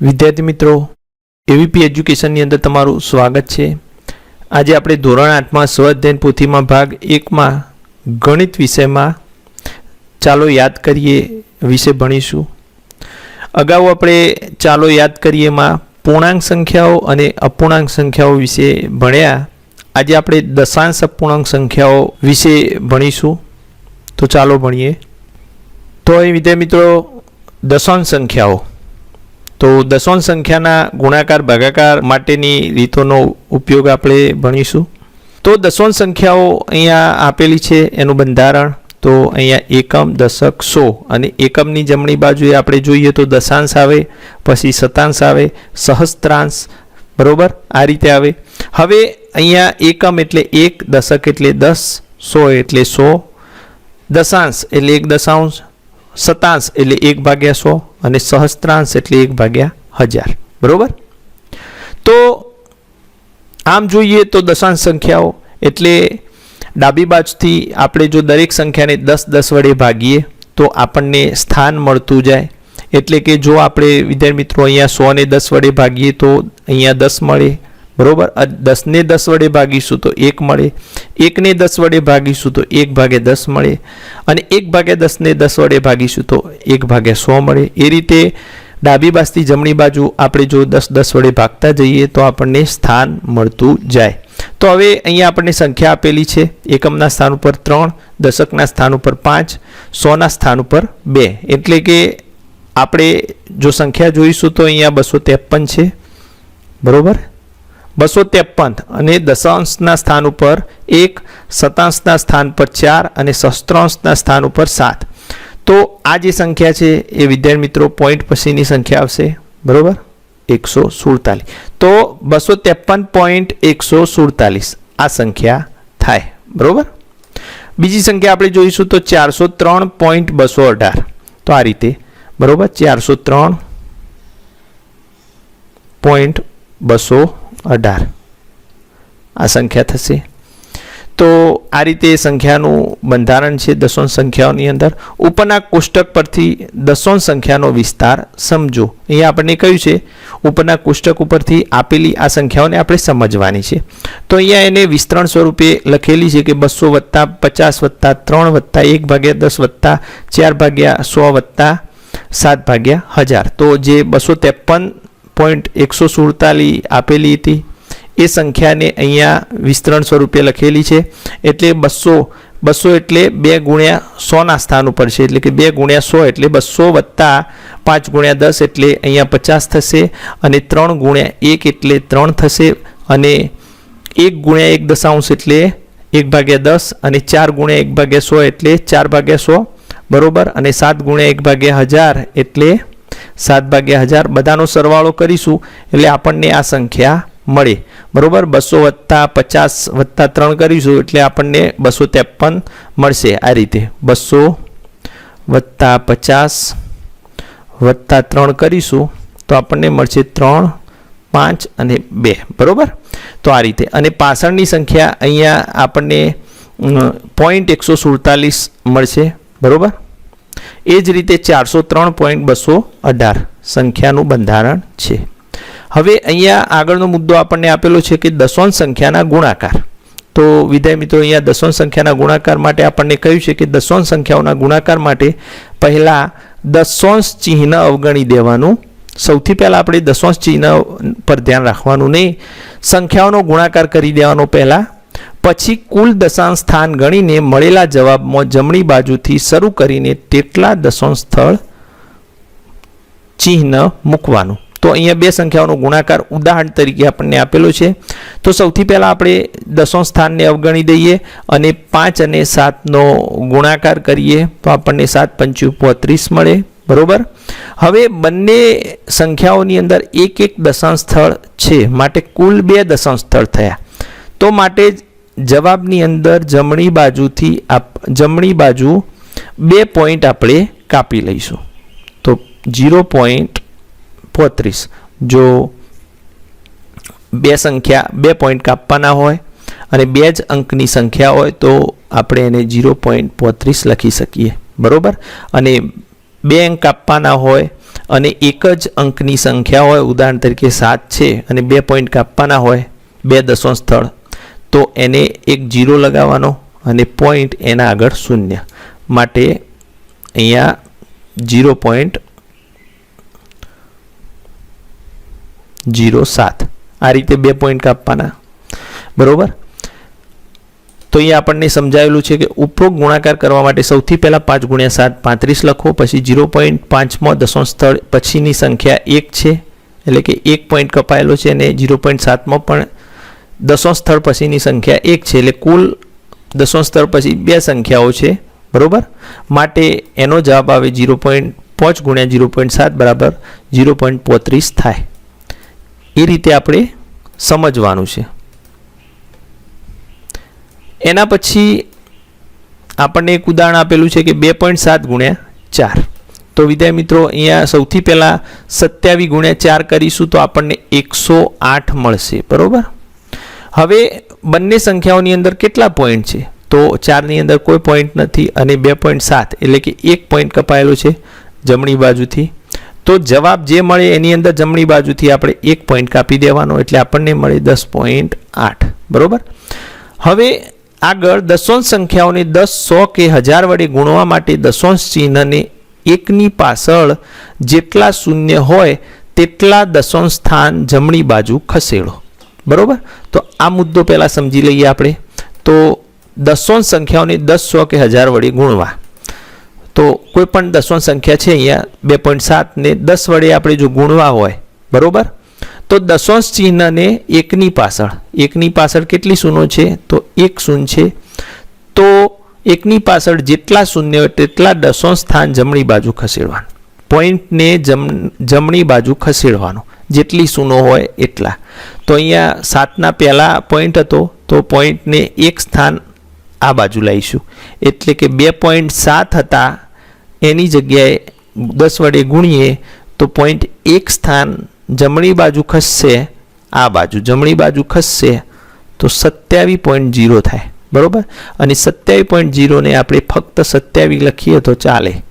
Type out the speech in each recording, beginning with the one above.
વિદ્યાર્થી મિત્રો, એવીપી એજ્યુકેશનની અંદર તમારું સ્વાગત છે. આજે આપણે ધોરણ આઠમાં સ્વઅધ્યયન પોથીમાં ભાગ એકમાં ગણિત વિષયમાં ચાલો યાદ કરીએ વિશે ભણીશું. અગાઉ આપણે ચાલો યાદ કરીએમાં પૂર્ણાંક સંખ્યાઓ અને અપૂર્ણાંક સંખ્યાઓ વિશે ભણ્યા. આજે આપણે દશાંશ અપૂર્ણાંક સંખ્યાઓ વિશે ભણીશું. તો ચાલો ભણીએ. તો એ વિદ્યાર્થી મિત્રો, દશાંશ સંખ્યાઓ. તો દસોન સંખ્યાના ગુણાકાર, ભાગાકાર માટેની રીતોનો ઉપયોગ આપણે ભણીશું. તો દસોન સંખ્યાઓ અહીંયા આપેલી છે એનું બંધારણ. તો અહીંયા એકમ, દશક, સો અને એકમની જમણી બાજુએ આપણે જોઈએ તો દશાંશ આવે, પછી શતાંશ આવે, સહસ્ત્રાંશ, બરોબર? આ રીતે આવે. હવે અહીંયા એકમ એટલે એક, દશક એટલે દસ, સો એટલે સો, દશાંશ એટલે એક દશાંશ શતાંશ એટલે એક ભાગ્યા સો અને સહસ્ત્રાંશ એટલે એક ભાગ્યા હજાર. બરાબર? તો આમ જોઈએ તો દશાંશ સંખ્યાઓ એટલે ડાબી બાજુથી આપણે જો દરેક સંખ્યાને દસ દસ વડે ભાગીએ તો આપણને સ્થાન મળતું જાય. એટલે કે જો આપણે વિદ્યાર્થી મિત્રો અહીંયા સો ને દસ વડે ભાગીએ તો અહીંયા દસ મળે. બરોબર? દસને દસ વડે ભાગીશું તો એક મળે. એકને દસ વડે ભાગીશું તો એક ભાગે દસ મળે. અને એક ભાગે દસને દસ વડે ભાગીશું તો એક ભાગે સો મળે. એ રીતે ડાબી બાજુથી જમણી બાજુ આપણે જો દસ દસ વડે ભાગતા જઈએ તો આપણને સ્થાન મળતું જાય. તો હવે અહીંયા આપણને સંખ્યા આપેલી છે. એકમના સ્થાન ઉપર ત્રણ, દશકના સ્થાન ઉપર પાંચ, સોના સ્થાન ઉપર બે. એટલે કે આપણે જો સંખ્યા જોઈશું તો અહીંયા બસો ત્રેપન છે. બરોબર? બસો ત્રેપન અને દશાંશના સ્થાન ઉપર એક, શતાંશના સ્થાન પર ચાર અને સસ્ત્રાંશના સ્થાન ઉપર સાત. તો આ જે સંખ્યા છે એ વિદ્યાર્થી મિત્રો પોઈન્ટ પછીની સંખ્યા આવશે. બરાબર? એકસો સુડતાલીસ. તો બસો ત્રેપન પોઈન્ટ એકસો સુડતાલીસ આ સંખ્યા થાય. બરાબર? બીજી સંખ્યા આપણે જોઈશું તો ચારસો ત્રણ પોઈન્ટ બસો અઢાર. તો આ રીતે. બરોબર? ચારસો ત્રણ પોઈન્ટ બસો અઢાર. આ સંખ્યા થશે. તો આ રીતે સંખ્યાનું બંધારણ છે દશાંશ સંખ્યાઓની અંદર. ઉપરના કોષ્ટક પરથી દશાંશ સંખ્યાનો વિસ્તાર સમજો. અહીંયા આપણને કહ્યું છે, ઉપરના કોષ્ટક ઉપરથી આપેલી આ સંખ્યાઓને આપણે સમજવાની છે. તો અહીંયા એને વિસ્તરણ સ્વરૂપે લખેલી છે કે બસો વત્તા પચાસ વત્તા ત્રણ વત્તા એક ભાગ્યા દસ વત્તા ચાર ભાગ્યા સો વત્તા સાત ભાગ્યા હજાર. તો જે બસો ત્રેપન પોઈન્ટ એકસો સુડતાલીસ આપેલી હતી. એ સંખ્યાને અહીંયા વિસ્તરણ સ્વરૂપે લખેલી છે. એટલે બસો બસો એટલે બે ગુણ્યા સોના સ્થાન ઉપર છે. એટલે કે બે ગુણ્યા સો એટલે બસો વત્તા પાંચ ગુણ્યા દસ એટલે અહીંયા પચાસ થશે અને ત્રણ ગુણ્યા એક એટલે ત્રણ થશે અને એક ગુણ્યા એક દશાંશ એટલે એક ભાગ્યા દસ અને ચાર ગુણ્યા એક ભાગ્યા સો એટલે ચાર ભાગ્યા સો. બરોબર? અને સાત ગુણ્યા એક ભાગ્યા હજાર એટલે સાત ભાગ્યા હજાર બધાનો સરવાળો કરીશું એટલે આપણને આ સંખ્યા મળે. બરાબર? બસો વત્તા પચાસ વત્તા ત્રણ કરીશું એટલે આપણને બસો ત્રેપન મળશે આ રીતે. બસો વત્તા પચાસ વત્તા ત્રણ કરીશું તો આપણને મળશે ત્રણ, પાંચ અને બે. બરોબર? તો આ રીતે. અને પાછળની સંખ્યા અહીંયા આપણને પોઈન્ટ એકસો સુડતાલીસ મળશે. બરોબર? એ જ રીતે ચારસો ત્રણ પોઈન્ટ બસો અઢાર સંખ્યાનું બંધારણ છે. હવે અહીંયા આગળનો મુદ્દો આપણને આપેલો છે કે દસોન સંખ્યાના ગુણાકાર. તો વિદ્યાર્થી મિત્રો, અહીંયા દસોન સંખ્યાના ગુણાકાર માટે આપણને કહ્યું છે કે દસોન સંખ્યાઓના ગુણાકાર માટે પહેલાં દસોંશ ચિહ્ન અવગણી દેવાનું. સૌથી પહેલાં આપણે દસોંશ ચિહ્ન પર ધ્યાન રાખવાનું નહીં. સંખ્યાઓનો ગુણાકાર કરી દેવાનો પહેલાં. પછી કુલ દશાંશ સ્થાન ગણીને મળેલા જવાબમાં જમણી બાજુથી શરૂ કરીને તેટલા દશાંશ સ્થળ ચિહ્ન મૂકવાનું. તો અહીંયા બે સંખ્યાઓનો ગુણાકાર ઉદાહરણ તરીકે આપણને આપેલો છે. તો સૌથી પહેલાં આપણે દશાંશ સ્થાનને અવગણી દઈએ અને પાંચ અને સાતનો ગુણાકાર કરીએ તો આપણને સાત પંચું પોત્રીસ મળે. બરોબર? હવે બંને સંખ્યાઓની અંદર એક એક દશાંશ સ્થળ છે. માટે કુલ બે દશાંશ સ્થળ થયા. તો માટે જવાબની અંદર જમણી બાજુથી આપ, જમણી બાજુ બે પોઈન્ટ આપણે કાપી લઈશું. તો જીરો પોઈન્ટ પોત્રીસ. જો બે સંખ્યા, બે પોઈન્ટ કાપવાના હોય અને બે જ અંકની સંખ્યા હોય તો આપણે એને જીરો પોઈન્ટ પોત્રીસ લખી શકીએ. બરાબર? અને બે અંક કાપવાના હોય અને એક જ અંકની સંખ્યા હોય, ઉદાહરણ તરીકે સાત છે અને બે પોઈન્ટ કાપવાના હોય, બે દશો સ્થળ. તો એને એક જીરો લગાવવાનો અને પોઈન્ટ એના આગળ શૂન્ય. માટે અહીંયા જીરો પોઈન્ટ જીરો સાત. આ રીતે બે પોઈન્ટ કાપવાના. બરોબર? તો અહીંયા આપણને સમજાવેલું છે કે ઉપરોક્ત ગુણાકાર કરવા માટે સૌથી પહેલાં પાંચ ગુણ્યા સાત પાંત્રીસ લખો, પછી જીરો પોઈન્ટ પાંચમાં દશો સ્થળ પછીની સંખ્યા એક છે, એટલે કે એક પોઈન્ટ કપાયેલો છે અને જીરો પોઈન્ટ સાતમાં પણ દશો સ્થળ પછીની સંખ્યા એક છે. એટલે કુલ દસોં સ્થળ પછી બે સંખ્યાઓ છે. બરાબર? માટે એનો જવાબ આવે જીરો પોઈન્ટ પાંચ ગુણ્યા જીરો પોઈન્ટ સાત બરાબર જીરો પોઈન્ટ પોત્રીસ થાય. એ રીતે આપણે સમજવાનું છે. એના પછી આપણને એક ઉદાહરણ આપેલું છે કે બે પોઈન્ટ સાત ગુણ્યા ચાર. તો વિદ્યાર્થી મિત્રો, અહીંયા સૌથી પહેલાં સત્યાવીસ ગુણ્યા ચાર કરીશું તો આપણને એકસો આઠ મળશે. બરાબર? હવે બંને સંખ્યાઓની અંદર કેટલા પોઈન્ટ છે? તો ચારની અંદર કોઈ પોઈન્ટ નથી અને બે પોઈન્ટ સાત, એટલે કે એક પોઈન્ટ કપાયેલો છે જમણી બાજુથી. તો જવાબ જે મળે એની અંદર જમણી બાજુથી આપણે એક પોઈન્ટ કાપી દેવાનો, એટલે આપણને મળે દસ પોઈન્ટ આઠ. બરાબર? હવે આગળ દસોંશ સંખ્યાઓને દસ, સો કે હજાર વડે ગુણવા માટે દસોંશ ચિહ્નને એકની પાછળ જેટલા શૂન્ય હોય, તેટલા દસોંશ સ્થાન જમણી બાજુ ખસેડો. બરોબર? તો આ મુદ્દો પહેલાં સમજી લઈએ આપણે. તો દસોન સંખ્યાઓને દસ સો કે હજાર વડે ગુણવા. તો કોઈ પણ દસોન સંખ્યા છે અહીંયા, બે પોઈન્ટ સાતને દસ વડે આપણે જો ગુણવા હોય, બરાબર? તો દસોંશ ચિહ્નને એકની પાછળ. એકની પાછળ કેટલી શૂનો છે? તો એક શૂન્ય છે. તો એકની પાછળ જેટલા શૂન્ય હોય તેટલા દસોંશ સ્થાન જમણી બાજુ ખસેડવાનું. પોઈન્ટને જમ, જમણી બાજુ ખસેડવાનો. જેટલી સૂનો હોય એટલા. તો અહીંયા સાતના પહેલાં પોઈન્ટ હતો, તો પોઈન્ટને એક સ્થાન આ બાજુ લાવીશું. એટલે કે બે પોઈન્ટ સાત હતા, એની જગ્યાએ દસ વડે ગુણીએ, તો પોઈન્ટ એક સ્થાન જમણી બાજુ ખસશે, આ બાજુ જમણી બાજુ ખસશે, તો સત્યાવીસ પોઈન્ટ જીરો થાય. બરાબર? અને સત્યાવીસ પોઈન્ટ જીરોને આપણે ફક્ત સત્યાવીસ લખીએ તો ચાલે.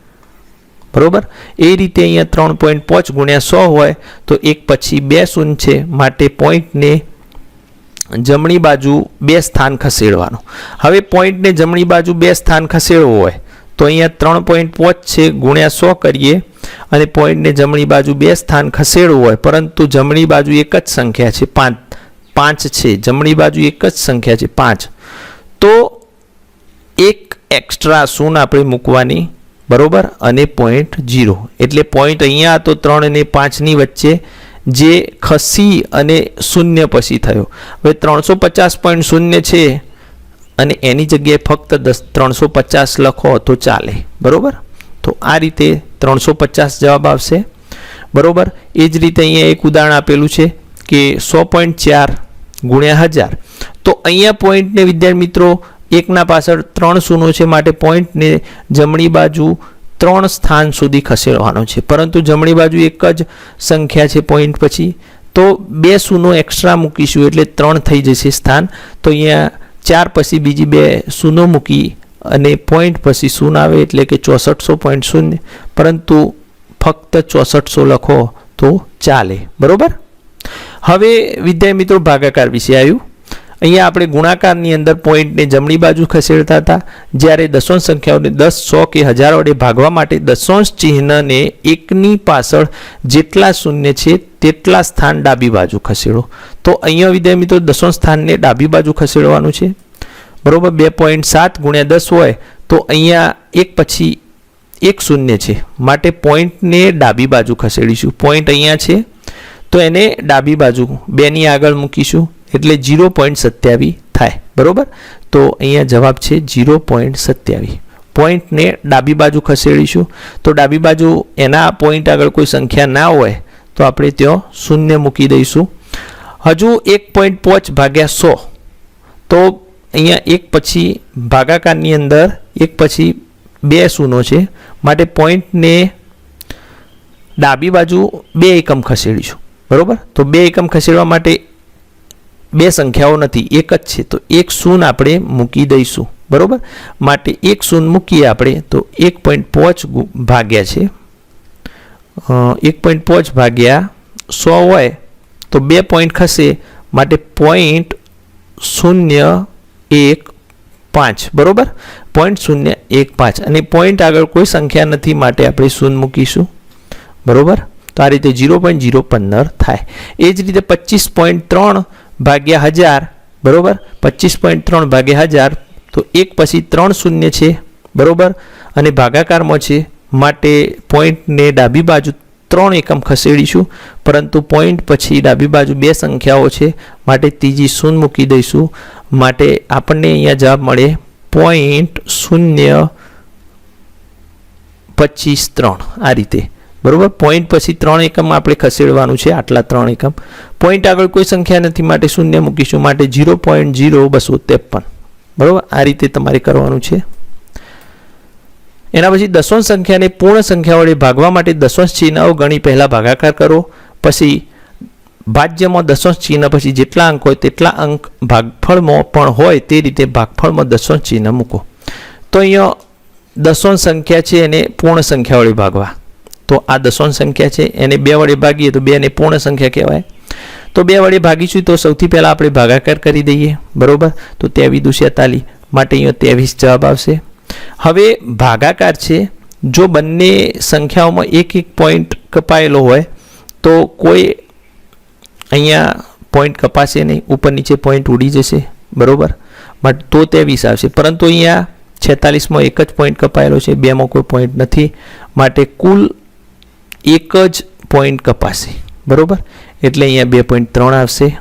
બરોબર? એ રીતે અહીંયા ત્રણ પોઈન્ટ પાંચ ગુણ્યા સો હોય તો એક પછી બે શૂન્ય છે. માટે પોઈન્ટને જમણી બાજુ બે સ્થાન ખસેડવાનું. હવે પોઈન્ટને જમણી બાજુ બે સ્થાન ખસેડવું હોય તો અહીંયા ત્રણ પોઈન્ટ પાંચ છે ગુણ્યા સો કરીએ અને પોઈન્ટને જમણી બાજુ બે સ્થાન ખસેડવું હોય, પરંતુ જમણી બાજુ એક જ સંખ્યા છે, પાંચ. પાંચ છે. જમણી બાજુ એક જ સંખ્યા છે, પાંચ. તો એક એક્સ્ટ્રા શૂન આપણે મૂકવાની બરોબર? અને પોઈન્ટ જીરો એટલે પોઈન્ટ અહીંયા તો ત્રણ અને પાંચની વચ્ચે જે ખસી અને શૂન્ય પછી થયો. હવે ત્રણસો પચાસ પોઈન્ટ શૂન્ય છે અને એની જગ્યાએ ફક્ત દસ, ત્રણસો પચાસ લખો તો ચાલે. બરોબર? તો આ રીતે ત્રણસો પચાસ જવાબ આવશે. બરોબર? એ જ રીતે અહીંયા એક ઉદાહરણ આપેલું છે કે સો પોઈન્ટ ચાર ગુણ્યા હજાર. તો અહીંયા પોઈન્ટને વિદ્યાર્થી મિત્રો એકના પાછળ ત્રણ શૂનો છે, માટે પોઈન્ટને જમણી બાજુ ત્રણ સ્થાન સુધી ખસેડવાનો છે. પરંતુ જમણી બાજુ એક જ સંખ્યા છે પોઈન્ટ પછી. તો બે શૂનો એક્સ્ટ્રા મૂકીશું એટલે ત્રણ થઈ જશે સ્થાન. તો અહીંયા ચાર પછી બીજી બે શૂનો મૂકી અને પોઈન્ટ પછી શૂન આવે એટલે કે ચોસઠસો પોઈન્ટ શૂન્ય પરંતુ ફક્ત ચોસઠસો લખો તો ચાલે. બરાબર? હવે વિદ્યાર્થી મિત્રો ભાગાકાર વિશે આવ્યું. અહીંયા આપણે ગુણાકારની અંદર પોઈન્ટને જમણી બાજુ ખસેડતા હતા, જ્યારે દશાંશ સંખ્યાઓને દસ, સો કે હજાર વડે ભાગવા માટે દશાંશ ચિહ્નને એકની પાછળ જેટલા શૂન્ય છે તેટલા સ્થાન ડાબી બાજુ ખસેડો. તો અહીંયા વિદ્યા મિત્રો દશાંશ સ્થાનને ડાબી બાજુ ખસેડવાનું છે. બરાબર, બે પોઈન્ટ સાત ગુણ્યા દસ હોય તો અહીંયા એક પછી એક શૂન્ય છે. માટે પોઈન્ટને ડાબી બાજુ ખસેડીશું. પોઈન્ટ અહીંયા છે. તો એને ડાબી બાજુ, બેની આગળ મૂકીશું. એટલે જીરો પોઈન્ટ સત્યાવી થાય, બરાબર? તો અહીંયા જવાબ છે જીરો પોઈન્ટ સત્યાવીસ. પોઈન્ટને ડાબી બાજુ ખસેડીશું. તો ડાબી બાજુ એના પોઈન્ટ આગળ કોઈ સંખ્યા ના હોય, તો આપણે ત્યાં શૂન્ય મૂકી દઈશું. હજુ એક પોઈન્ટ પાંચ ભાગ્યા સો. તો અહીંયા એક પછી ભાગાકારની અંદર એક પછી બે શૂનો છે. માટે પોઈન્ટને ડાબી બાજુ બે એકમ ખસેડીશું. બરાબર? તો બે એકમ ખસેડવા માટે બે સંખ્યાઓ નથી, એક જ છે. તો એક શૂન આપણે મૂકી દઈશું. બરાબર? માટે એક શૂન મૂકીએ આપણે, તો એક પોઈન્ટ પાંચ ભાગ્યા છે. એક પોઈન્ટ પાંચ ભાગ્યા સો હોય, તો બે પોઈન્ટ ખસે. માટે પોઈન્ટ શૂન્ય એક પાંચ. બરાબર? પોઈન્ટ શૂન્ય એક પાંચ. અને પોઈન્ટ આગળ કોઈ સંખ્યા નથી, માટે આપણે શૂન્ય મૂકીશું. બરાબર? તો આ રીતે જીરો પોઈન્ટ ઝીરો પંદર થાય. એ જ રીતે પચીસ પોઈન્ટ ત્રણ ભાગ્યા હજાર, બરાબર? પચીસ પોઈન્ટ ત્રણ ભાગ્યા હજાર, તો એક પછી ત્રણ શૂન્ય છે, બરાબર? અને ભાગાકારમાં છે, માટે પોઈન્ટને ડાબી બાજુ ત્રણ એકમ ખસેડીશું, પરંતુ પોઈન્ટ પછી ડાબી બાજુ બે સંખ્યાઓ છે, માટે ત્રીજી શૂન્ય મૂકી દઈશું. માટે આપણને અહીંયા જવાબ મળે પોઈન્ટ શૂન્ય પચીસ ત્રણ આ રીતે. બરોબર? પોઈન્ટ પછી ત્રણ એકમ આપણે ખસેડવાનું છે, આટલા ત્રણ એકમ. પોઈન્ટ આગળ કોઈ સંખ્યા નથી, માટે શૂન્ય મૂકીશું, માટે ઝીરો પોઈન્ટ ઝીરો બસો ત્રેપન. બરાબર? આ રીતે તમારે કરવાનું છે. એના પછી દશોંશ સંખ્યાને પૂર્ણ સંખ્યા વડે ભાગવા માટે દશોંશ ચિહ્નઓ ગણી, પહેલાં ભાગાકાર કરો, પછી ભાજ્યમાં દશોંશ ચિહ્ન, પછી જેટલા અંક હોય તેટલા અંક ભાગફળમાં પણ હોય તે રીતે ભાગફળમાં દશોંશ ચિહ્ન મૂકો. તો અહીંયા દશોંશ સંખ્યા છે, એને પૂર્ણ સંખ્યા વડે ભાગવા. તો આ દશોંશ સંખ્યા છે. એને બે વડે ભાગીએ તો બેને પૂર્ણ સંખ્યા કહેવાય. તો બે વડે ભાગીશું તો સૌથી પહેલાં આપણે ભાગાકાર કરી દઈએ. બરાબર? તો ત્રેવીસ દુ છેતાલીસ માટે અહીંયા ત્રેવીસ જવાબ આવશે. હવે ભાગાકાર છે. જો બંને સંખ્યાઓમાં એક એક પોઈન્ટ કપાયેલો હોય, તો કોઈ અહીંયા પોઈન્ટ કપાશે નહીં. ઉપર નીચે પોઈન્ટ ઉડી જશે. બરોબર? માટે તો ત્રેવીસ આવશે. પરંતુ અહીંયા છેતાલીસમાં એક જ પોઈન્ટ કપાયેલો છે. બેમાં કોઈ પોઈન્ટ નથી. માટે કુલ એક જ પોઈન્ટ કપાશે. બરાબર? એટલે અહીંયા બે પોઈન્ટ ત્રણ આવશે.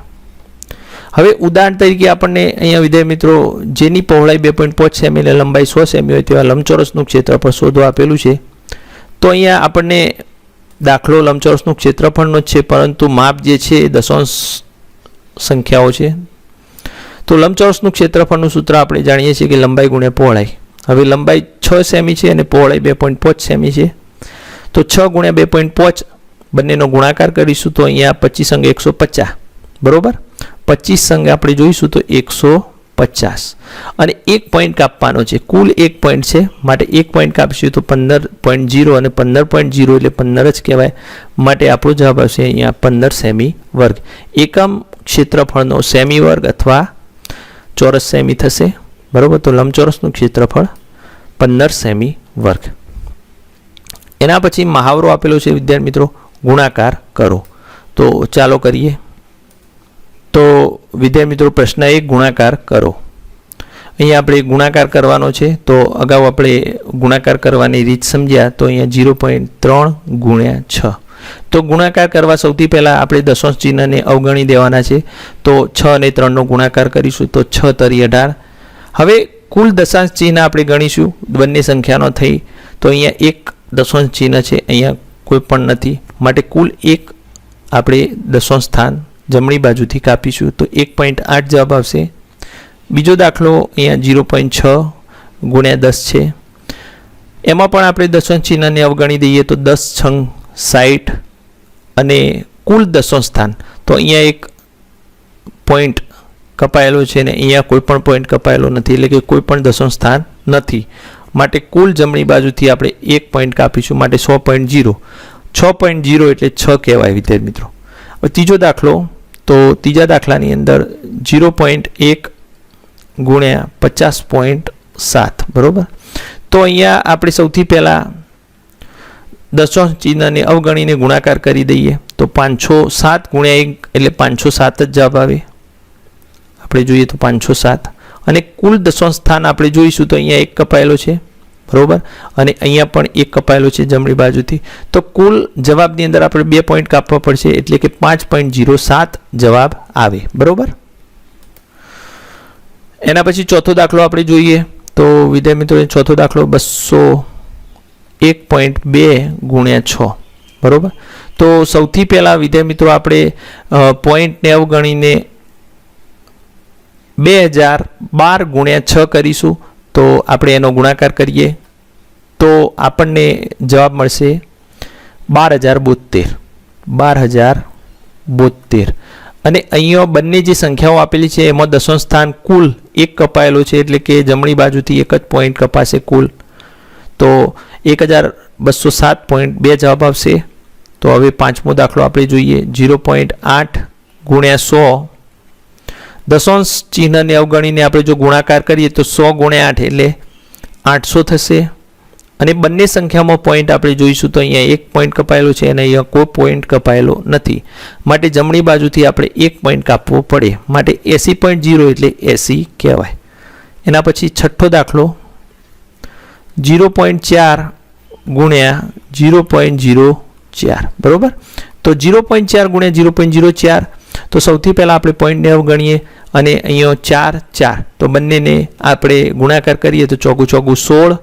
હવે ઉદાહરણ તરીકે આપણને અહીંયા વિદ્યાર્થી મિત્રો, જેની પહોળાઈ બે પોઈન્ટ પાંચ સેમી અને લંબાઈ સો સેમી હોય તેવા લંબચોરસનું ક્ષેત્રફળ શોધવા આપેલું છે. તો અહીંયા આપણને દાખલો લંબચોરસનું ક્ષેત્રફળનો જ છે, પરંતુ માપ જે છે એ દશાંશ સંખ્યાઓ છે. તો લંબચોરસનું ક્ષેત્રફળનું સૂત્ર આપણે જાણીએ છીએ કે લંબાઈ ગુણ્યા પહોળાઈ. હવે લંબાઈ છ સેમી છે અને પહોળાઈ બે પોઈન્ટ પાંચ સેમી છે. તો છ ગુણ્યા બે પોઈન્ટ પાંચ બંનેનો ગુણાકાર કરીશું તો અહીંયા પચીસ અંગે એકસો પચાસ. બરાબર? પચીસ સંઘ આપણે જોઈશું તો એકસો પચાસ. અને એક પોઈન્ટ કાપવાનો છે. કુલ એક પોઈન્ટ છે. માટે એક પોઈન્ટ કાપીશું તો પંદર પોઈન્ટ જીરો અને પંદર પોઈન્ટ જીરો એટલે પંદર જ કહેવાય. માટે આપણો જવાબ આવશે અહીંયા પંદર સેમી વર્ગ એકમ ક્ષેત્રફળનો સેમી વર્ગ અથવા ચોરસ સેમી થશે. બરાબર? તો લંબચોરસનું ક્ષેત્રફળ પંદર સેમી વર્ગ એના પછી મહાવરો આપેલો છે, વિદ્યાર્થી મિત્રો, ગુણાકાર કરો. તો ચાલો કરીએ. તો વિદ્યાર્થી મિત્રો, પ્રશ્ન એક, ગુણાકાર કરો. અહીંયા આપણે ગુણાકાર કરવાનો છે, તો અગાઉ આપણે ગુણાકાર કરવાની રીત સમજ્યા, તો અહીંયા ઝીરો પોઈન્ટ ત્રણ ગુણ્યા છ. તો ગુણાકાર કરવા સૌથી પહેલાં આપણે દશાંશ ચિહ્નને અવગણી દેવાના છે. તો છ અને ત્રણનો ગુણાકાર કરીશું, તો છ તરી અઢાર. હવે કુલ દશાંશ ચિહ્ન આપણે ગણીશું, બંને સંખ્યાનો થઈ. તો અહીંયા એક દશાંશ ચિહ્ન છે, અહીંયા કોઈ પણ નથી. માટે કુલ એક આપણે દશાંશ સ્થાન જમણી બાજુથી કાપીશું. તો એક પોઈન્ટ આઠ જવાબ આવશે. બીજો દાખલો અહીંયા ઝીરો પોઈન્ટ છ ગુણ્યા દસ છે. એમાં પણ આપણે દશાંશ ચિહ્નને અવગણી દઈએ તો દસ છંગ સાઠ અને કુલ દશાંશ સ્થાન. તો અહીંયા એક પોઈન્ટ કપાયેલો છે ને અહીંયા કોઈ પણ પોઈન્ટ કપાયેલો નથી. એટલે કે કોઈ પણ દશાંશ સ્થાન નથી. માટે કુલ જમણી બાજુથી આપણે એક પોઈન્ટ કાપીશું, માટે સો પોઈન્ટ જીરો છ પોઈન્ટ જીરો એટલે છ કહેવાય વિદ્યાર્થી મિત્રો. હવે ત્રીજો દાખલો, તો ત્રીજા દાખલાની અંદર જીરો પોઈન્ટ એક ગુણ્યા પચાસ પોઈન્ટ સાત, બરાબર? તો અહીંયા આપણે સૌથી પહેલાં દશાંશ ચિહ્નને અવગણીને ગુણાકાર કરી દઈએ. તો પાંચસો સાત ગુણ્યા એક એટલે પાંચસો સાત જ જવાબ આવે. આપણે જોઈએ તો પાંચસો સાત. અને કુલ દશાંશ સ્થાન આપણે જોઈશું તો અહીંયા એક કપાયેલો છે, બરોબર? અને અહીંયા પણ એક કપાયેલો છે જમણી બાજુથી. તો કુલ જવાબની અંદર આપણે બે પોઈન્ટ કાપવા પડશે, એટલે કે પાંચ પોઈન્ટ જીરો સાત જવાબ આવે, બરોબર? એના પછી ચોથો દાખલો આપણે જોઈએ. તો વિદ્યાર્થી મિત્રો ચોથો દાખલો બસો એક પોઈન્ટ બે ગુણ્યા છ, બરોબર? તો સૌથી પહેલાં વિદ્યાર્થી મિત્રો, આપણે પોઈન્ટને અવગણીને બે હજાર બાર ગુણ્યા છ કરીશું. તો આપણે એનો ગુણાકાર કરીએ. તો આપણને જવાબ મળશે બાર હજાર બોતેર બાર હજાર બોતેર અને અહીંયા બંને જે સંખ્યાઓ આપેલી છે, એમાં દસમ સ્થાન કુલ એક કપાયેલું છે, એટલે કે જમણી બાજુથી એક જ પોઈન્ટ કપાશે કુલ. તો એક હજાર બસો સાત પોઈન્ટ બે જવાબ આવશે. તો હવે પાંચમો દાખલો આપણે જોઈએ. ઝીરો પોઈન્ટ આઠ ગુણ્યા સો દશાંશ ચિહ્નને અવગણીને આપણે જો ગુણાકાર કરીએ તો સો ગુણ્યા આઠ એટલે આઠસો થશે. અને બંને સંખ્યામાં પોઈન્ટ આપણે જોઈશું તો અહીંયા એક પોઈન્ટ કપાયેલો છે અને અહીંયા કોઈ પોઈન્ટ કપાયેલો નથી. માટે જમણી બાજુથી આપણે એક પોઈન્ટ કાપવો પડે. માટે એસી પોઈન્ટ જીરો એટલે એસી કહેવાય. એના પછી છઠ્ઠો દાખલો. જીરો પોઈન્ટ ચાર ગુણ્યા જીરો પોઈન્ટ જીરો ચાર. બરાબર? તો જીરો પોઈન્ટ ચાર ગુણ્યા જીરો પોઈન્ટ જીરો ચાર તો સૌથી પહેલાં આપણે પોઈન્ટને અવગણીએ અને અહીંયા ચાર ચાર. તો બંનેને આપણે ગુણાકાર કરીએ તો ચોગું ચોગું, સોળ.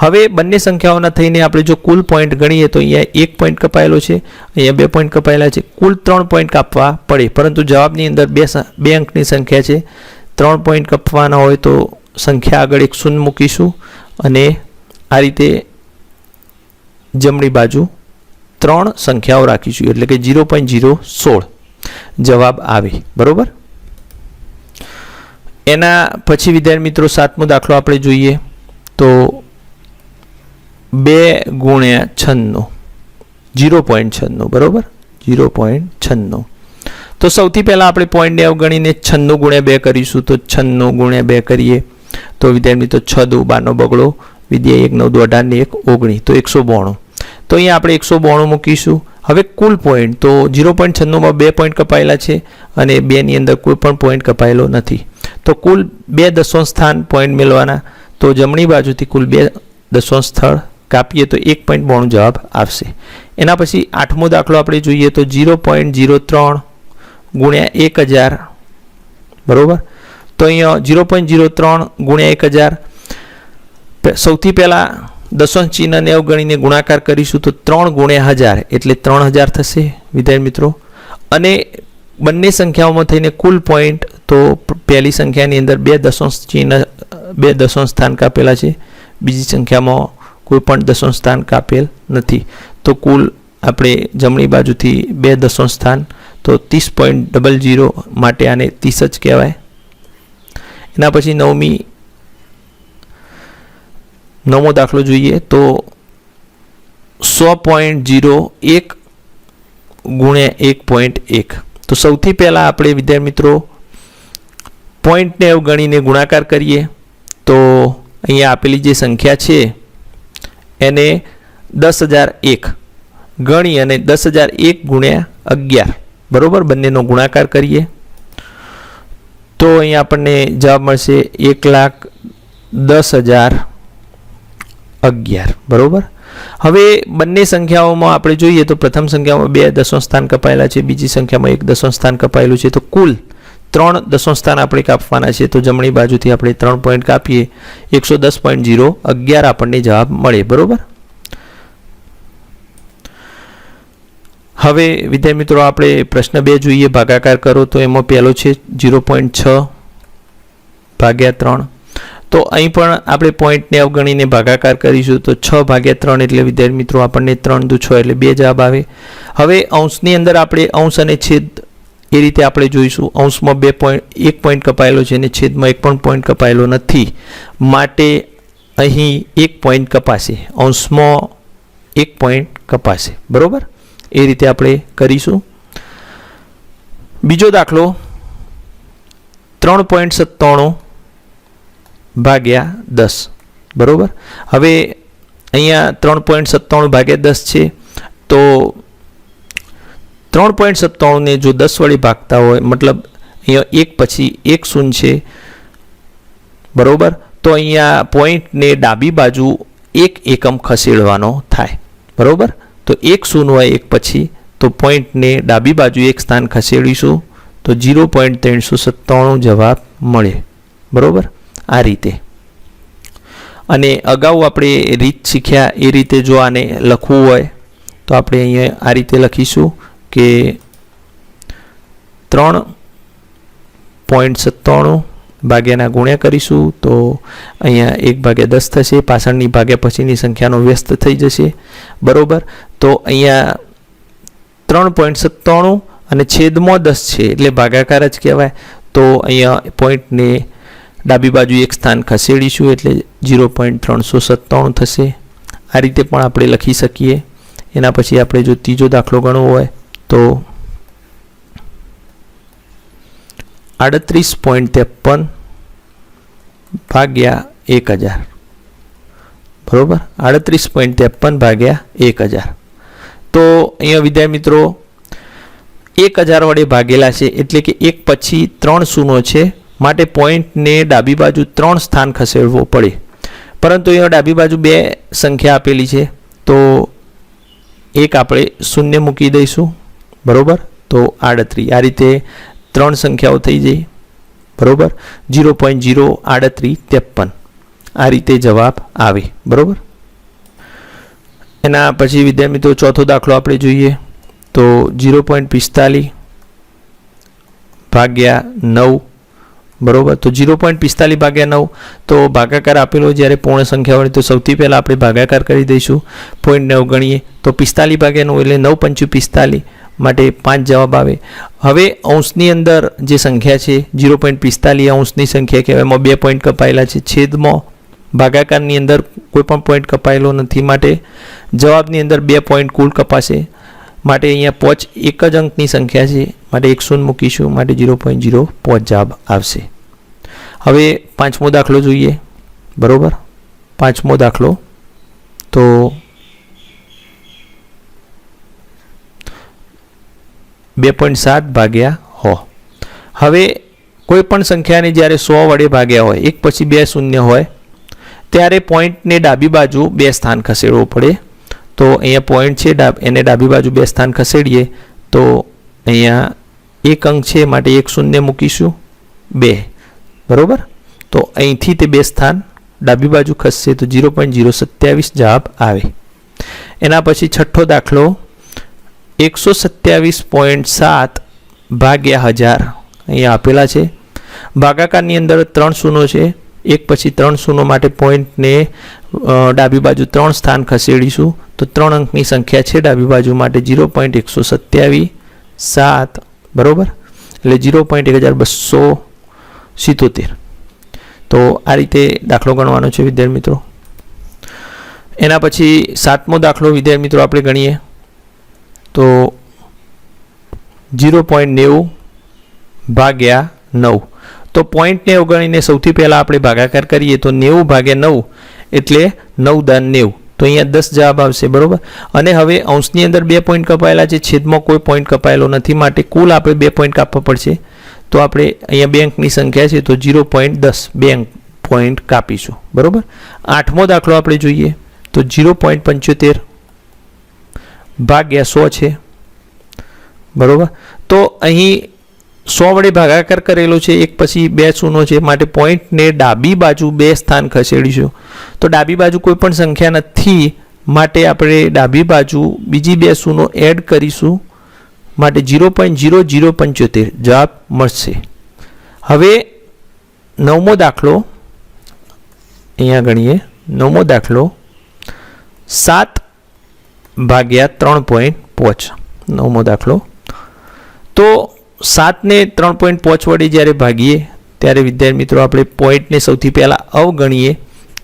હવે બંને સંખ્યાઓના થઈને આપણે જો કુલ પોઈન્ટ ગણીએ તો અહીંયા એક પોઈન્ટ કપાયેલો છે, અહીંયા બે પોઈન્ટ કપાયેલા છે. કુલ ત્રણ પોઈન્ટ કાપવા પડે, પરંતુ જવાબની અંદર બે બે અંકની સંખ્યા છે. ત્રણ પોઈન્ટ કપવાના હોય તો સંખ્યા આગળ એક શૂન્ય મૂકીશું અને આ રીતે જમણી બાજુ ત્રણ સંખ્યાઓ રાખીશું, એટલે કે જીરો પોઈન્ટ ઝીરો સોળ. જવાબ આવે. બરાબર? એના પછી વિદ્યાર્થી મિત્રો, સાતમો દાખલો આપણે જોઈએ તો બે ગુણ્યા છન્નું. જીરો પોઈન્ટ છન્નું, બરોબર? જીરો પોઈન્ટ છન્નું. તો સૌથી પહેલાં આપણે પોઈન્ટને અવગણીને છન્નું ગુણ્યા બે કરીશું. તો છન્નું ગુણ્યા બે કરીએ. તો વિદ્યાર્થી મિત્રો, છ દુ બારનો બગડો. વિદ્યા એક નવ દો અઢાર ને એક ઓગણી. તો એકસો બોણું. તો અહીંયા આપણે એકસો બોણું મૂકીશું. હવે કુલ પોઈન્ટ તો જીરો પોઈન્ટ છન્નુંમાં બે પોઈન્ટ કપાયેલા છે અને બેની અંદર કોઈ પણ પોઈન્ટ કપાયેલો નથી. તો કુલ બે દશાંશ સ્થાન પોઈન્ટ મેળવાના. તો જમણી બાજુથી કુલ બે દશાંશ સ્થળ કાપીએ તો એક પોઈન્ટ બોણું જવાબ આવશે. એના પછી આઠમો દાખલો આપણે જોઈએ તો જીરો પોઈન્ટ ઝીરો ત્રણ ગુણ્યા એક હજાર. બરાબર? તો અહીંયા જીરો પોઈન્ટ ઝીરો ત્રણ ગુણ્યા એક હજાર. સૌથી પહેલાં દશાંશ ચિહ્નને અવગણીને ગુણાકાર કરીશું તો ત્રણ ગુણ્યા હજાર એટલે ત્રણ હજાર થશે, વિદ્યાર્થી મિત્રો. અને બંને સંખ્યાઓમાં થઈને કુલ પોઈન્ટ તો પહેલી સંખ્યાની અંદર બે દશાંશ ચિહ્ન, બે દશાંશ સ્થાન કાપેલા છે. બીજી સંખ્યામાં કોઈ પણ દશાંશ સ્થાન કાપેલ નથી. તો કુલ આપણે જમણી બાજુથી બે દશાંશ સ્થાન, તો ત્રીસ પોઈન્ટ ડબલ જીરો માટે આને ત્રીસ જ કહેવાય. એના પછી નવમી નવમો દાખલો જોઈએ તો સો પોઈન્ટ જીરો એક ગુણ્યા એક પોઈન્ટ એક. તો સૌથી પહેલાં આપણે વિદ્યાર્થી મિત્રો પોઈન્ટને અવગણીને ગુણાકાર કરીએ. તો અહીંયા આપેલી જે સંખ્યા છે, એને દસ હજાર એક ગણી અને દસ હજાર એક ગુણ્યા અગિયાર. બરાબર? બંનેનો ગુણાકાર કરીએ. તો અહીંયા આપણને જવાબ મળશે એક લાખ દસ હજાર અગિયાર, બરાબર? હવે બંને સંખ્યાઓમાં આપણે જોઈએ તો પ્રથમ સંખ્યામાં બે દસમ સ્થાન કપાયેલા છે, બીજી સંખ્યામાં એક દસમ સ્થાન કપાયેલું છે. તો કુલ ત્રણ દસમ સ્થાન આપણે કાપવાના છે. તો જમણી બાજુથી આપણે ત્રણ પોઈન્ટ કાપીએ. એકસો દસ પોઈન્ટ જીરો અગિયાર આપણને જવાબ મળે, બરોબર? હવે વિદ્યાર્થી મિત્રો, આપણે પ્રશ્ન બે જોઈએ. ભાગાકાર કરો તો એમાં પહેલો છે જીરો પોઈન્ટ છ ભાગ્યા ત્રણ. તો અહીં પણ આપણે પોઈન્ટને અવગણીને ભાગાકાર કરીશું. તો છ ભાગ્યા ત્રણ એટલે વિદ્યાર્થી મિત્રો, આપણને ત્રણ દુ છ એટલે બે જવાબ આવે. હવે અંશની અંદર આપણે અંશ અને છેદ એ રીતે આપણે જોઈશું. અંશમાં બે પોઈન્ટ એક પોઈન્ટ કપાયેલો છે અને છેદમાં એક પણ પોઈન્ટ કપાયેલો નથી. માટે અહીં એક પોઈન્ટ કપાશે. અંશમાં એક પોઈન્ટ કપાશે. બરાબર? એ રીતે આપણે કરીશું. બીજો દાખલો. ત્રણ પોઈન્ટ સત્તાણું ભાગ્યા દસ. બરાબર? હવે અહીંયા ત્રણ પોઈન્ટ સત્તાણું ભાગ્યા દસ છે. તો ત્રણ પોઈન્ટ સત્તાણુંને જો દસ વડે ભાગતા હોય, મતલબ અહીંયા એક પછી એક શૂન્ય છે. બરાબર? તો અહીંયા પોઈન્ટને ડાબી બાજુ એક એકમ ખસેડવાનો થાય. બરાબર? તો એક શૂન્ય હોય એક પછી, તો પોઈન્ટને ડાબી બાજુ એક સ્થાન ખસેડીશું, તો જીરો પોઈન્ટ ત્રણસો સત્તાણું જવાબ મળે. બરોબર? આ રીતે. અને અગાઉ આપણે રીત શીખ્યા એ રીતે જો આને લખવું હોય, તો આપણે અહીંયા આ રીતે લખીશું કે ત્રણ પોઈન્ટ સત્તાણું ભાગ્યાના ગુણ્યા કરીશું તો અહીંયા એક ભાગ્યા દસ થશે, પાછળની ભાગ્યા પછીની સંખ્યાનો વ્યસ્ત થઈ જશે. બરાબર? તો અહીંયા ત્રણ પોઈન્ટ સત્તાણું અને છેદમાં દસ છે, એટલે ભાગાકાર જ કહેવાય. તો અહીંયા પોઈન્ટને ડાબી બાજુ એક સ્થાન ખસેડીશું એટલે ઝીરો પોઈન્ટ ત્રણસો સત્તાણું થશે. આ રીતે પણ આપણે લખી શકીએ. એના પછી આપણે જો ત્રીજો દાખલો ગણવો હોય તો આડત્રીસ પોઈન્ટ ત્રેપન ભાગ્યા એક હજાર. બરાબર? આડત્રીસ પોઈન્ટ ત્રેપન ભાગ્યા એક હજાર. તો અહીંયા વિદ્યાર્થી મિત્રો, એક હજાર વડે ભાગેલા છે એટલે કે એક પછી ત્રણ શૂનો છે. માટે પોઈન્ટને ડાબી બાજુ ત્રણ સ્થાન ખસેડવો પડે. પરંતુ અહીંયા ડાબી બાજુ બે સંખ્યા આપેલી છે, તો એક આપણે શૂન્ય મૂકી દઈશું, બરાબર? તો આડત્રીસ આ રીતે ત્રણ સંખ્યાઓ થઈ જઈ બરાબર? જીરો પોઈન્ટ જીરો આડત્રીસ ત્રેપન. આ રીતે જવાબ આવે, બરાબર? એના પછી વિદ્યાર્થી મિત્રો ચોથો દાખલો આપણે જોઈએ, તો જીરો પોઈન્ટ પિસ્તાલીસ ભાગ્યા નવ બરોબર? તો જીરો પોઈન્ટ પિસ્તાલીસ ભાગ્યા નવ. તો ભાગાકાર આપેલો જ્યારે પૂર્ણ સંખ્યા હોય તો સૌથી પહેલાં આપણે ભાગાકાર કરી દઈશું. પોઈન્ટ નવ ગણીએ તો પિસ્તાલીસ ભાગ્યા નવ એટલે નવ પંચું પિસ્તાલીસ માટે પાંચ જવાબ આવે. હવે અંશની અંદર જે સંખ્યા છે જીરો પોઈન્ટ પિસ્તાલીસ અંશની સંખ્યા કહેવાય એમાં બે પોઈન્ટ કપાયેલા છે. છેદમાં ભાગાકારની અંદર કોઈ પણ પોઈન્ટ કપાયેલો નથી માટે જવાબની અંદર બે પોઈન્ટ કુલ કપાશે. માટે અહીંયા પોચ એક જ અંકની સંખ્યા છે. માટે એક શૂન્ય મૂકીશું, માટે ઝીરો પોઈન્ટ ઝીરો પાંચ જવાબ આવશે. હવે પાંચમો દાખલો જોઈએ. બરોબર? પાંચમો દાખલો. તો બે પોઈન્ટ સાત ભાગ્યા હો. હવે કોઈ પણ સંખ્યાને જ્યારે સો વડે ભાગ્યા હોય, એક પછી બે શૂન્ય હોય, ત્યારે પોઈન્ટને ડાબી બાજુ બે સ્થાન ખસેડવું પડે. તો અહીંયા પોઈન્ટ છે એને ડાબી બાજુ બે સ્થાન ખસેડીએ, તો અહીંયા એક અંક છે માટે એક શૂન્ય મૂકીશું. બે. બરાબર? તો અહીંથી તે બે સ્થાન ડાબી બાજુ ખસશે, તો જીરો પોઈન્ટ જીરો સત્યાવીસ જવાબ આવે. એના પછી છઠ્ઠો દાખલો, એકસો સત્યાવીસ પોઈન્ટ સાત ભાગ્યા હજાર. અહીંયા આપેલા છે. ભાગાકારની અંદર ત્રણ શૂનો છે, એક પછી ત્રણ શૂનો માટે પોઈન્ટને ડાબી બાજુ ત્રણ સ્થાન ખસેડીશું. તો ત્રણ અંકની સંખ્યા છે ડાબી બાજુ માટે ઝીરો પોઈન્ટ એકસો સત્યાવીસ સાત, બરાબર? એટલે જીરો પોઈન્ટ એક હજાર બસો સિત્તોતેર. તો આ રીતે દાખલો ગણવાનો છે વિદ્યાર્થી મિત્રો. એના પછી સાતમો દાખલો વિદ્યાર્થી મિત્રો આપણે ગણીએ. તો જીરો પોઈન્ટ નેવું ભાગ્યા નવ. તો પોઈન્ટને અવગણીને સૌથી પહેલાં આપણે ભાગાકાર કરીએ તો નેવું ભાગ્યા નવ એટલે નવ દાન નેવું. તો અહીંયા દસ જવાબ આવશે, બરાબર? અને હવે અંશની અંદર બે પોઈન્ટ કપાયેલા છે, છેદમાં કોઈ પોઈન્ટ કપાયેલો નથી. માટે કુલ આપણે બે પોઈન્ટ કાપવા પડશે. તો આપણે અહીંયા બે સંખ્યા છે, તો જીરો પોઈન્ટ દસ બે અંક પોઈન્ટ કાપીશું, બરાબર? આઠમો દાખલો આપણે જોઈએ, તો જીરો પોઈન્ટ પંચોતેર ભાગ્યા સો છે, બરાબર? તો અહીં સો વડે ભાગાકાર કરેલો છે, એક પછી બે શૂનો છે, માટે પોઈન્ટને ડાબી બાજુ બે સ્થાન ખસેડીશું. તો ડાબી બાજુ કોઈ પણ સંખ્યા નથી, માટે આપણે ડાબી બાજુ બીજી બે શૂનો એડ કરીશું, માટે ઝીરો પોઈન્ટ જીરો ઝીરો પંચોતેર. જવાબ મળશે. હવે નવમો દાખલો. અહીંયા ગણીએ. નવમો દાખલો. સાત ભાગ્યા ત્રણ પોઈન્ટ પોચ. નવમો દાખલો. તો સાતને ત્રણ પોઈન્ટ પોચ વડે જ્યારે ભાગીએ, ત્યારે વિદ્યાર્થી મિત્રો આપણે પોઈન્ટને સૌથી પહેલાં અવગણીએ,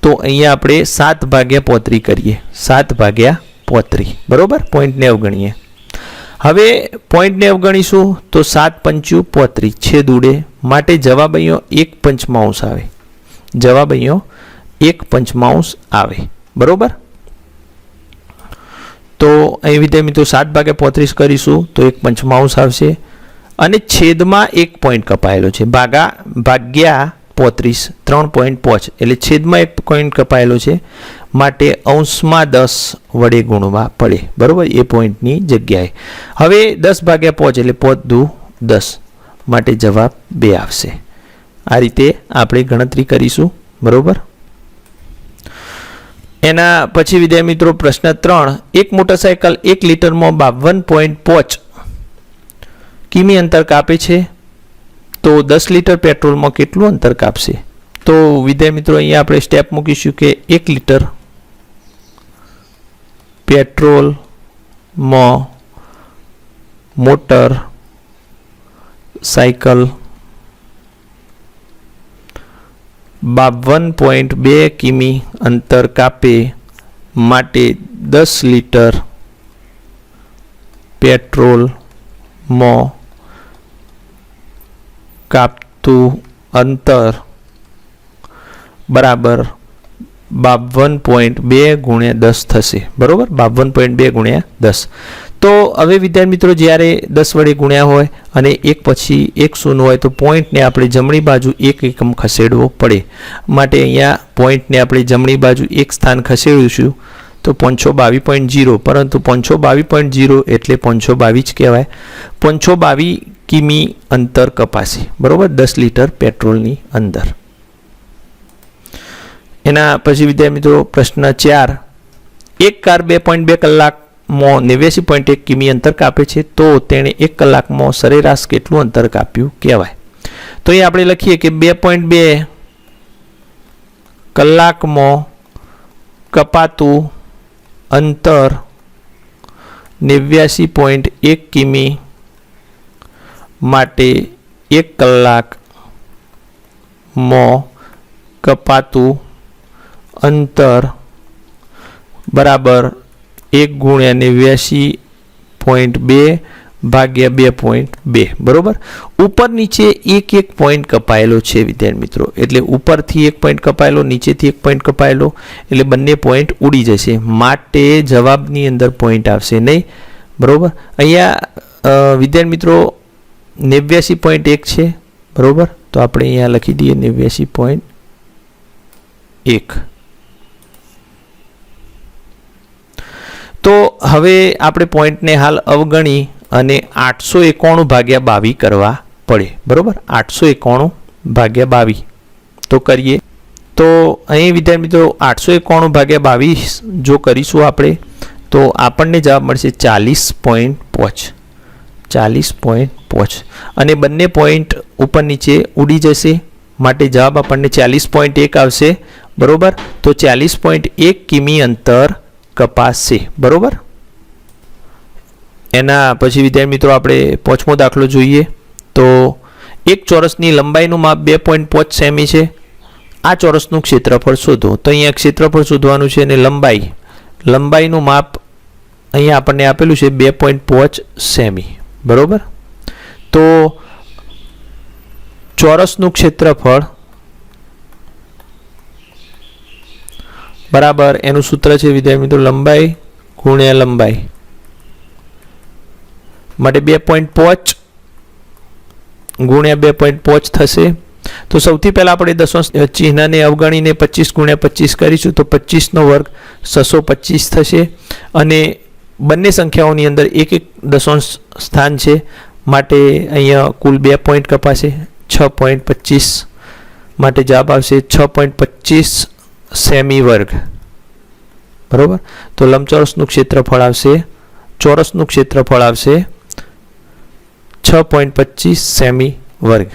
તો અહીંયા આપણે સાત ભાગ્યા પોત્રી કરીએ. સાત ભાગ્યા પોત્રી. બરોબર? પોઈન્ટને અવગણીએ. હવે પોઈન્ટને અવગણીશું, તો સાત પંચું પોત્રી. છેદ ઉડે. માટે જવાબ અહીંયા એક પંચમાંશ આવે. જવાબ અહીંયા એક પંચમાંશ આવે. બરાબર? તો અહીં વિદ્યાર્થી મિત્રો સાત ભાગે પોત્રીસ કરીશું, તો એક પંચમાંશ આવશે. અને છેદમાં એક પોઈન્ટ કપાયેલો છે. ભાગા, ભાગ્યા પોત્રીસ, ત્રણ પોઈન્ટ પોચ. એટલે છેદમાં એક પોઈન્ટ કપાયેલો છે. માટે અંશમાં દસ વડે ગુણવા પડે. બરાબર? એ પોઈન્ટની જગ્યાએ. હવે દસ ભાગ્યા પોચ એટલે પોત દુ દસ. માટે જવાબ બે આવશે. આ રીતે આપણે ગણતરી કરીશું. બરાબર? એના પછી વિદ્યાર્થી મિત્રો પ્રશ્ન ત્રણ. એક મોટરસાયકલ એક લીટરમાં બાવન પોઈન્ટ પોચ કિમી અંતર કાપે છે? તો દસ લીટર પેટ્રોલમાં કેટલું અંતર કાપશે? તો વિદ્યાર્થી મિત્રો, અહીંયા આપણે સ્ટેપ મૂકીશું કે એક લીટર પેટ્રોલમાં મોટર, સાયકલ બાવન પોઈન્ટ બે કિમી અંતર કાપે માટે દસ લીટર પેટ્રોલમાં કાપતું અંતર બરાબર બાવન પોઈન્ટ બે ગુણ્યા દસ થશે. બરાબર? બાવન પોઈન્ટ બે ગુણ્યા દસ. તો હવે વિદ્યાર્થી મિત્રો, જ્યારે દસ વડે ગુણ્યા હોય અને એક પછી એક શૂન્ય હોય, તો પોઈન્ટને આપણે જમણી બાજુ એક એકમ ખસેડવો પડે. માટે અહીંયા પોઈન્ટને આપણે જમણી બાજુ એક સ્થાન ખસેડીશું, તો પાંચસો બાવીસ પોઈન્ટ જીરો પરંતુ પાંચસો બાવીસ પોઈન્ટ જીરો એટલે પાંચસો બાવીસ જ કહેવાય. પાંચસો બાવીસ કિમી અંતર કપાશે. બરાબર? દસ લીટર પેટ્રોલની અંદર. એના પછી વિદ્યાર્થી મિત્રો, પ્રશ્ન ચાર. એક કાર બે પોઈન્ટ બે કલાકમાં નેવ્યાસી પોઈન્ટ એક કિમી અંતર કાપે છે, તો તેણે એક કલાકમાં સરેરાશ કેટલું અંતર કાપ્યું કહેવાય. તો એ આપણે લખીએ કે બે પોઈન્ટ બે કલાકમાં કપાતું અંતર નેવ્યાસી પોઈન્ટ એક કિમી માટે એક કલાકમાં કપાતું અંતર બરાબર એક ગુણ્યા નેવ્યાસી પોઈન્ટ બે ભાગ્યા બે પોઈન્ટ બે. બરાબર? ઉપર નીચે એક એક પોઈન્ટ કપાયેલો છે વિદ્યાર્થી મિત્રો. એટલે ઉપરથી એક પોઈન્ટ કપાયેલો, નીચેથી એક પોઈન્ટ કપાયેલો, એટલે બંને પોઈન્ટ ઉડી જશે. માટે જવાબની અંદર પોઈન્ટ આવશે નહીં. બરાબર? અહીંયા વિદ્યાર્થી મિત્રો નેવ્યાસી પોઈન્ટ એક છે, બરાબર? તો આપણે અહીંયા લખી દઈએ નેવ્યાસી પોઈન્ટ એક. તો હવે આપણે પોઈન્ટને હાલ અવગણી અને આઠસો એકોણું ભાગ્યા બાવી કરવા પડે, બરાબર? આઠસો એકોણું ભાગ્યા બાવી. તો કરીએ. તો અહીં વિદ્યાર્થી મિત્રો, આઠસો એકોણું ભાગ્યા બાવીસ જો કરીશું આપણે, તો આપણને જવાબ મળશે ચાલીસ પોઈન્ટ પોચ. ચાલીસ પોઈન્ટ પોચ અને બંને પોઈન્ટ ઉપર નીચે ઉડી જશે. માટે જવાબ આપણને ચાલીસ પોઈન્ટ એક આવશે. બરોબર? તો ચાલીસ પોઈન્ટ એક કિમી અંતર કપાસશે બરોબર? એના પછી વિદ્યાર્થી મિત્રો આપણે પાંચમો દાખલો જોઈએ. તો એક ચોરસની લંબાઈનું માપ બે પોઈન્ટ પાંચ સેમી છે. આ ચોરસનું ક્ષેત્રફળ શોધો. તો અહીંયા ક્ષેત્રફળ શોધવાનું છે અને લંબાઈ. લંબાઈનું માપ અહીંયા આપણને આપેલું છે બે પોઈન્ટ પાંચ સેમી. બરોબર? તો ચોરસનું ક્ષેત્રફળ બરાબર એનું સૂત્ર છે, વિદ્યાર્થી મિત્રો, લંબાઈ ગુણ્યા લંબાઈ. માટે બે પોઈન્ટ પોચ ગુણ્યા બે પોઈન્ટ પોચ થશે. તો સૌથી પહેલાં આપણે દશાંશ ચિહ્નને અવગણીને પચીસ ગુણ્યા પચીસ કરીશું, તો પચીસનો વર્ગ છસો પચીસ થશે. અને બંને સંખ્યાઓની અંદર એક એક દશાંશ સ્થાન છે. માટે અહીંયા કુલ બે પોઈન્ટ કપાશે, છ પોઈન્ટ પચીસ. માટે જવાબ આવશે છ પોઈન્ટ પચીસ સેમી વર્ગ. બરાબર? તો લંબચોરસનું ક્ષેત્રફળ આવશે, ચોરસનું ક્ષેત્રફળ આવશે છ પોઈન્ટ પચીસ સેમી વર્ગ.